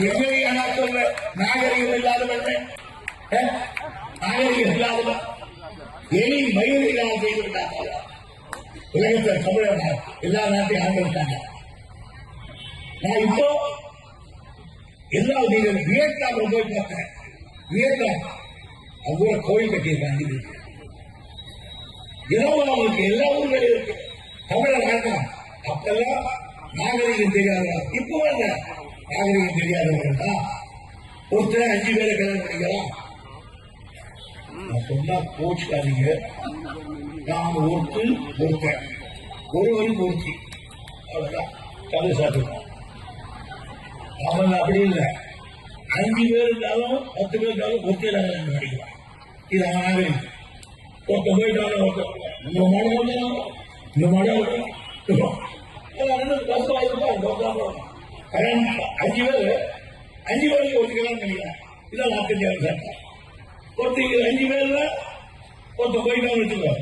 எங்கேயா நான் சொல்றேன் நாகரிகம் இல்லாதவன் நாகரிகம் இல்லாதவன் எலி மயிரில்லாமல் செய்து விட்டாங்க உலகத்தில் தமிழக எல்லா நாட்டையும் ஆண்டிருக்காங்க நான் இப்போ எல்லா நீங்கள் வியட்நாம் போய் பார்த்தேன். வியட்நாம் அவங்க கோயில் கட்டியிருக்காங்க இரவு அவங்களுக்கு எல்லா ஊர்களும் இருக்கு. தமிழர் வேண்டாம் அப்பெல்லாம் நாகரிகம் தெரியாதவங்க இப்போ இல்ல நாகரிகம் தெரியாதவர்கள் தான் ஒருத்தர் அஞ்சு பேரை கல்யாணம் பண்ணிக்கலாம். நான் சொன்னா கோச்சுக்காதீங்க. நான் ஒருத்து ஒருத்தன். ஒருவரும் ஒருத்தி. அவ்வளவுதான். கதை சாப்பிடுவோம். அவன் அப்படி இல்லை. அஞ்சு பேர் இருந்தாலும் பத்து பேர் இருந்தாலும் ஒருத்தர் கல்யாணம் பண்ணிக்கலாம். இது அவன் நாகரிகம் ஒருத்த போயிட்டாலும் ஒருத்தர் இந்த மாடு வந்தாலும் இந்த மாடு அஞ்சு பேர் அஞ்சு பேருக்கு ஒரு கல்யாணம் பண்ணிக்கலாம் இதான் நாற்பத்தி ஆறு சட்டம் ஒருத்தர் அஞ்சு பேர்ல ஒருத்த போயிட்டாலும் வச்சுக்கோ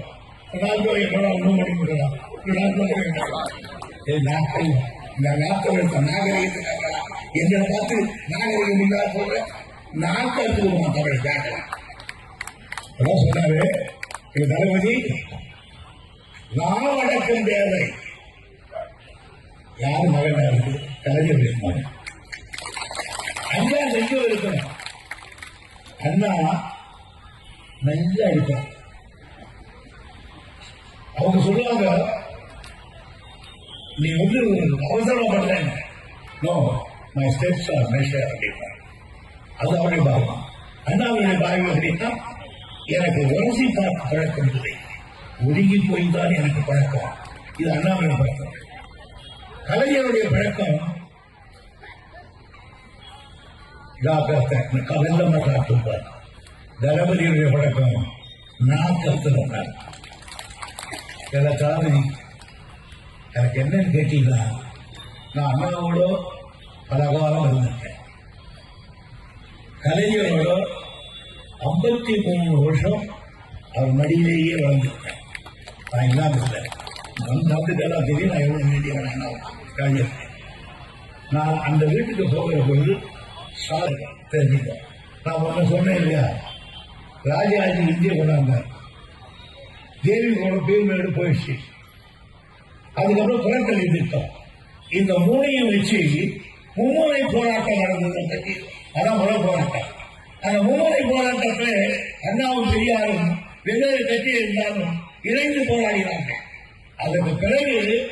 நாலு பேர் எப்படா ஒன்றும் பண்ணி விடலாம் நாட்கள் இந்த நாட்கள் நாகரிகத்துக்காக எங்களை பார்த்து நாகரிகம் இல்லாத சொல்ற நாட்கள் கொடுக்கணும் தமிழ் கேட்கலாம் அதான் சொன்னாரு. எங்க தளபதி நாவடக்கம் தேவை யார் மகன் இருக்கு கலைஞர் மகன் அண்ணா நெஞ்சு இருக்கணும் அண்ணா நல்லா அடிப்பான் அவங்க சொல்லுவாங்க நீ வந்து அவசரமா பண்றேன் no my steps are measure அப்படின்னா அது அவருடைய பாவம்? அண்ணாவுடைய பாவம் அப்படின்னா எனக்கு உரசி பார்த்து பழக்கம் இல்லை. ஒதுங்கி போய்தான் எனக்கு பழக்கம். இது அண்ணாவுடைய பழக்கம். கலைஞருடைய பழக்கம் வெள்ளமா காட்டுப்பார் தளபதியுடைய பழக்கம் நான் கத்துறேன் எனக்கு என்னன்னு கேட்டீங்கன்னா நான் அண்ணாவோட பல காலம் இருந்திருக்கேன். கலைஞரோட ஐம்பத்தி மூணு வருஷம் அவர் மடியிலேயே வளர்ந்துருக்கேன். நான் இல்லாம இல்லை. வந்து வந்துட்டெல்லாம் தெரியும் நான் எவ்வளவு வேண்டியவன் கலைஞர் நான் அந்த வீட்டுக்கு போகிற பொழுது சாரி தெரிஞ்சுக்க. நான் ஒன்று சொன்னேன் இல்லையா? ராஜாஜி இந்திய கொண்டாந்தார். தேவி கூட போயிடுச்சு. அதுக்கப்புறம் புறக்கலை திட்டம் இந்த மூணையும் வச்சு மும்முனை போராட்டம் நடந்தது. அதான் முதல் போராட்டம். அந்த மும்முனை போராட்டத்தை அண்ணாவும் பெரியாரும் வெவ்வேறு கட்சி இருந்தாலும் இணைந்து போராடினாங்க. அதற்கு பிறகு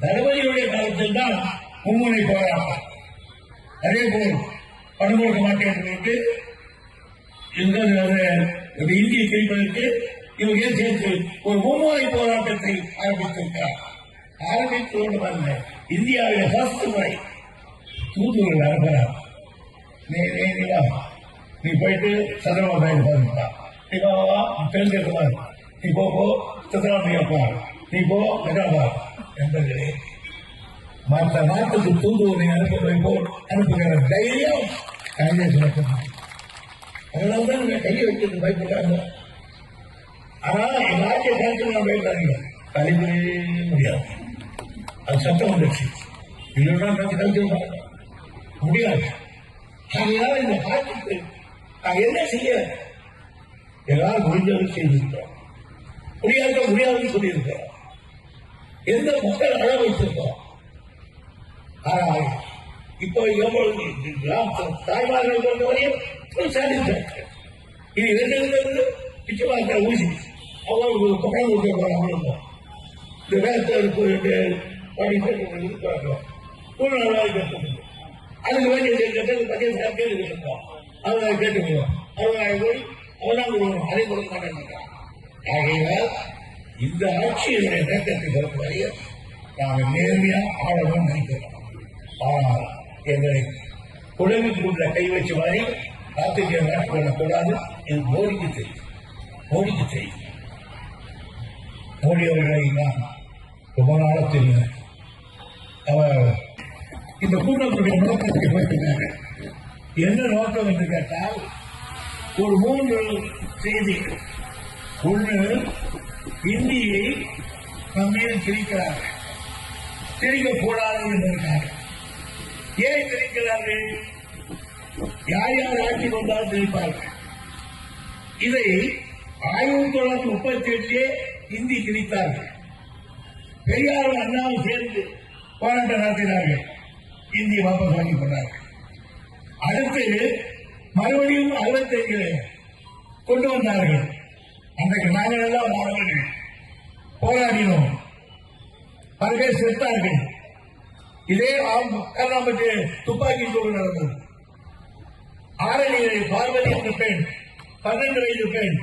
தளபதியுடைய காலத்தில் தான் மும்முனை போராட்டம். அதே போல் பணம் கொடுக்க மாட்டேன் சொல்லிட்டு இந்த ஒரு இந்தியை கேட்பதற்கு இவங்க சேர்த்து ஒரு மும்முறை போராட்டத்தை ஆரம்பித்திருக்கிறார். ஆரம்பித்தோடு வந்த இந்தியாவில் ஃபர்ஸ்ட் முறை தூத்துக்குடி அனுப்புறார் நீ நீ போயிட்டு சந்திரபாபு நாயுடு பாருப்பா நீ வா வா, வா. நீ போ சந்திரபாபு நீ போ மெகாபாத் என்பதிலே மற்ற நாட்டுக்கு தூதுவனை அனுப்புவதை போல் அனுப்புகிற தைரியம் காங்கிரஸ் மட்டும்தான் அதனால்தான் நீங்க கையை வச்சுட்டு பயப்படுறாங்க ஆனால் இந்த ஆட்சியை பார்த்து நான் பயப்படாதீங்க கழிப்பதே முடியாது அது சட்டம் வந்துருச்சு இல்லைன்னா நான் கழிச்சிருப்பாங்க முடியாது ஆகையால் இந்த ஆட்சிக்கு நான் என்ன செய்ய எல்லாரும் முடிஞ்சது செய்திருக்கிறோம் முடியாத முடியாதுன்னு சொல்லியிருக்கிறோம் எந்த மக்கள் அழ வைத்திருக்கிறோம் ஆனால் இப்போ எவ்வளவு தாய்மார்கள் பொறுத்தவரையும் ஒரு இது ரெண்டு நிச்சயமாக ஊசி. அவங்களுக்கு தொகை கொடுக்க போறாங்க இந்த வேலை போயிட்டு படித்து இருப்பாங்க சூழ்நிலை கட்டணும் அதுக்கு வேண்டிய கட்டணம் பத்திய கேட்டு இருக்கோம் அவங்க கேட்டுக்குவோம். அவங்க போய் அவதான் கொடுக்கணும் அதை கொடுக்க மாட்டேன் ஆகையால் இந்த ஆட்சியினுடைய நோக்கத்தை பொறுத்தவரைய நாங்கள் நேர்மையா ஆளணும்னு நினைக்கிறோம் ஆனால் எங்களை குழந்தைக்குள்ள கை வச்சு மாதிரி காத்துக்கு நாட்டு பண்ணக்கூடாது இது மோடிக்கு தெரியும். மோடிக்கு தெரியும். மோடி அவர்களை நான் ரொம்ப நாளத்தில் அவர் இந்த கூட்டத்துடைய நோக்கத்தை பற்றினாங்க என்ன நோக்கம் என்று கேட்டால் ஒரு மூன்று செய்தி. ஒன்று இந்தியை நம்மீது திரிக்கக்கூடாது என்று என்பதற்காக ஏன் திணிக்கிறார்கள் யார் யார் ஆட்சி கொண்டால் தெரிவிப்பார்கள் இதை ஆயிரத்தி தொள்ளாயிரத்தி முப்பத்தி எட்டிலே இந்தி திணித்தார்கள் பெரியார் அண்ணாவும் சேர்ந்து போராட்டம் நடத்தினார்கள். இந்தி வாபஸ் வாங்கி கொண்டார்கள். அடுத்து மறுபடியும் அறுபத்தைந்து கொண்டு வந்தார்கள். அன்றைக்கு நாங்கள் எல்லாம் மாணவர்கள் போராடினோம். பல பேர் செத்தார்கள். இதே ஆம் கருணாம்பட்டி துப்பாக்கி சூடு நடந்தது ஆரணியிலே பார்வதி என்ற பெண் பன்னெண்டு வயது பெண்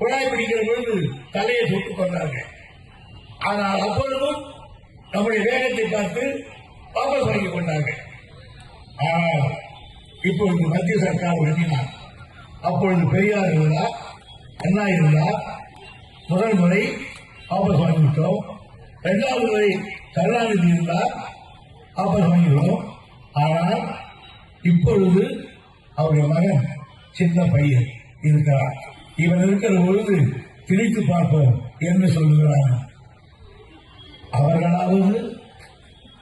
குழாய் பிடிக்கிற பொழுது தலையை சுட்டுக் கொண்டார்கள். ஆனால் அப்பொழுதும் நம்முடைய வேகத்தை பார்த்து வாபஸ் வாங்கிக் கொண்டார்கள். ஆனால் இப்பொழுது மத்திய சர்க்கார் வழங்கினார் அப்பொழுது பெரியார் இருந்தார் அண்ணா இருந்தார். முதல் முறை வாபஸ் வாங்கிவிட்டோம். இரண்டாவது முறை கருணாநிதி இருந்தார். வாபஸ் வாங்கிவிட்டோம் ஆனால் இப்பொழுது அவருடைய மகன் சின்ன பையன் இருக்கிறார். இவன் இருக்கிற பொழுது திணித்து பார்ப்போம் என்று சொல்லுகிறான். அவர்களாவது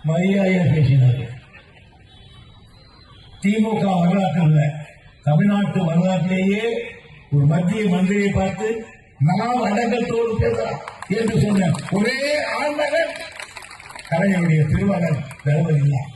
மரியாதையாக பேசினார்கள். திமுக வரலாற்றில் தமிழ்நாட்டு வரலாற்றிலேயே ஒரு மத்திய மந்திரியை பார்த்து நாம் அடங்கத்தோடு பேசலாம் என்று சொன்ன ஒரே ஆண்டகன் கலைஞருடைய திருமகன் தளபதி தான்